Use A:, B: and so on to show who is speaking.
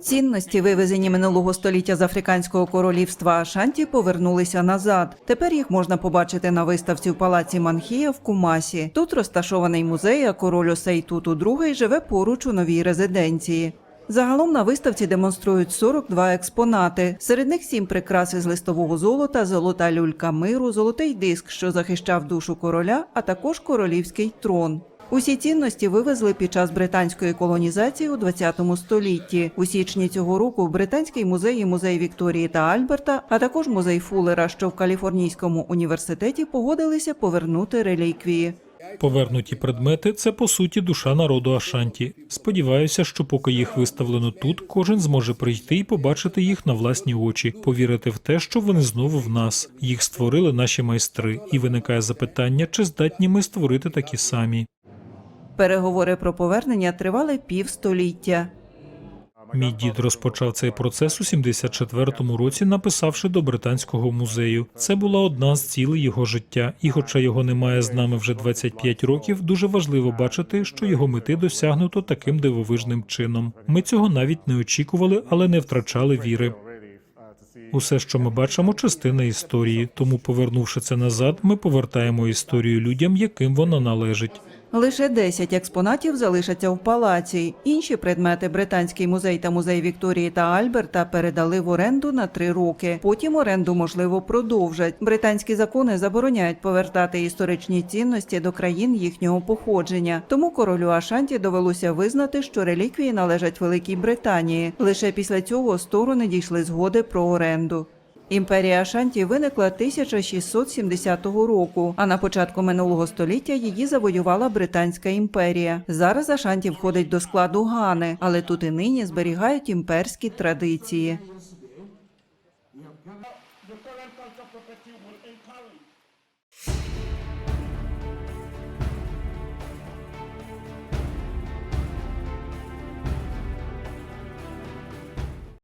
A: Цінності, вивезені минулого століття з африканського королівства Ашанті, повернулися назад. Тепер їх можна побачити на виставці в палаці Манхія в Кумасі. Тут розташований музей, а король Осей Туту II живе поруч у новій резиденції. Загалом на виставці демонструють 42 експонати. Серед них сім прикрас із листового золота, золота люлька миру, золотий диск, що захищав душу короля, а також королівський трон. Усі цінності вивезли під час британської колонізації у 20 столітті. У січні цього року британський музей і музей Вікторії та Альберта, а також музей Фуллера, що в Каліфорнійському університеті погодилися повернути реліквії.
B: Повернуті предмети це по суті душа народу Ашанті. Сподіваюся, що поки їх виставлено тут, кожен зможе прийти і побачити їх на власні очі, повірити в те, що вони знову в нас. Їх створили наші майстри, і виникає запитання, чи здатні ми створити такі самі.
A: Переговори про повернення тривали півстоліття.
B: Мій дід розпочав цей процес у 74-му році, написавши до британського музею. Це була одна з цілей його життя, і, хоча його немає з нами вже 25 років, дуже важливо бачити, що його мети досягнуто таким дивовижним чином. Ми цього навіть не очікували, але не втрачали віри. Усе, що ми бачимо, частина історії. Тому, повернувши це назад, ми повертаємо історію людям, яким вона належить.
A: Лише 10 експонатів залишаться в палаці. Інші предмети британський музей та музей Вікторії та Альберта передали в оренду на три роки. Потім оренду можливо продовжать. Британські закони забороняють повертати історичні цінності до країн їхнього походження. Тому королю Ашанті довелося визнати, що реліквії належать Великій Британії. Лише після цього сторони дійшли згоди про оренду. Імперія Ашанті виникла 1670 року, а на початку минулого століття її завоювала Британська імперія. Зараз Ашанті входить до складу Гани, але тут і нині зберігають імперські традиції.